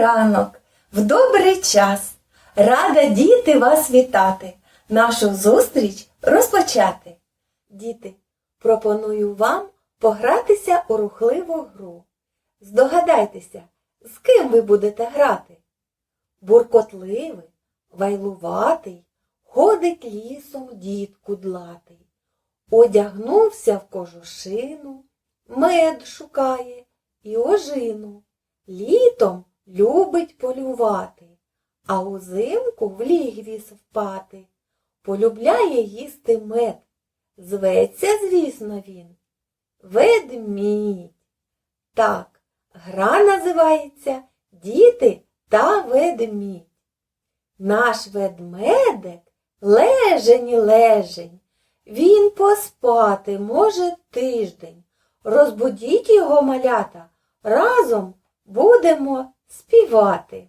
ранок, в добрий час. Рада діти вас вітати, нашу зустріч розпочати. Діти, пропоную вам погратися у рухливу гру. Здогадайтеся, з ким ви будете грати. Буркотливий, вайлуватий, ходить лісом дід кудлатий. Одягнувся в кожушину, мед шукає і ожину. Літом любить полювати, а узимку в лігві спати. Полюбляє їсти мед. Зветься, звісно, він. Ведмідь. Так, гра називається Діти та ведмідь. Наш ведмедик лежень лежень. Він поспати може тиждень. Розбудіть його малята, разом будемо співати.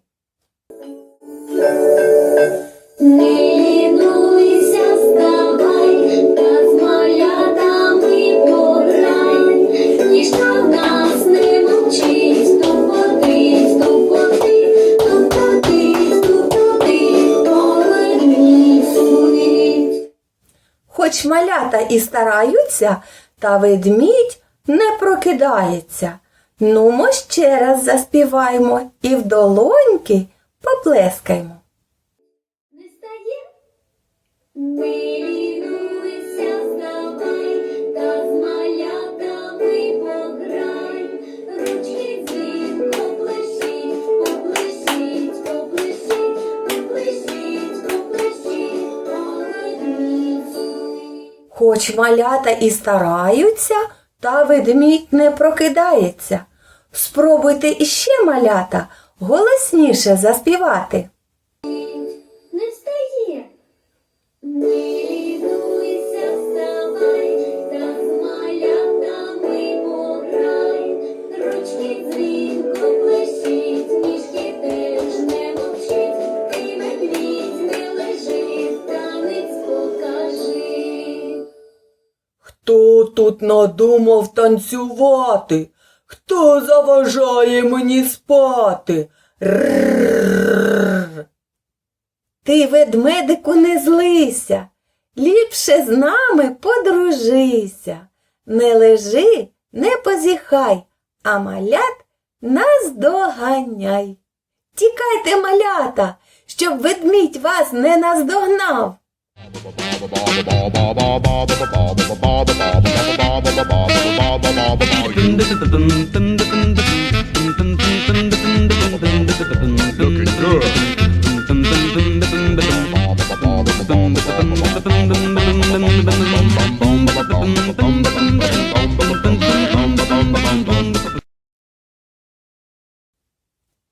Не лінуйся, вставай, та з малятами пограй. Ніщо в нас не мовчить, ступоти, ступоти, ступоти, ступоти, повернись світ. Хоч малята і стараються, та ведмідь не прокидається. Нумо ще раз заспіваймо і в долоньки поплескаймо. Не стає? Хоч малята і стараються, та ведмідь не прокидається. Спробуйте іще малята голосніше заспівати. Не встає. Не лінуйся, вставай, та з малятами пограй. Ручки дзвінко плещіть, ніжки теж не мовчить. Ти медвідь не лежить, танець покажи. Хто тут надумав танцювати? Хто заважає мені спати? Ти, ведмедику, не злися, ліпше з нами подружися. Не лежи, не позіхай, а малят наздоганяй. Тікайте, малята, щоб ведмідь вас не наздогнав.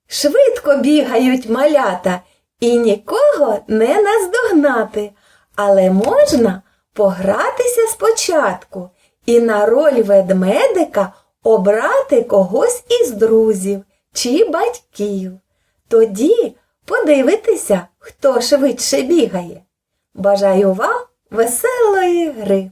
Швидко бігають малята і нікого не наздогнати, але можна погратися спочатку і на роль ведмедика обрати когось із друзів чи батьків. Тоді подивитися, хто швидше бігає. Бажаю вам веселої гри!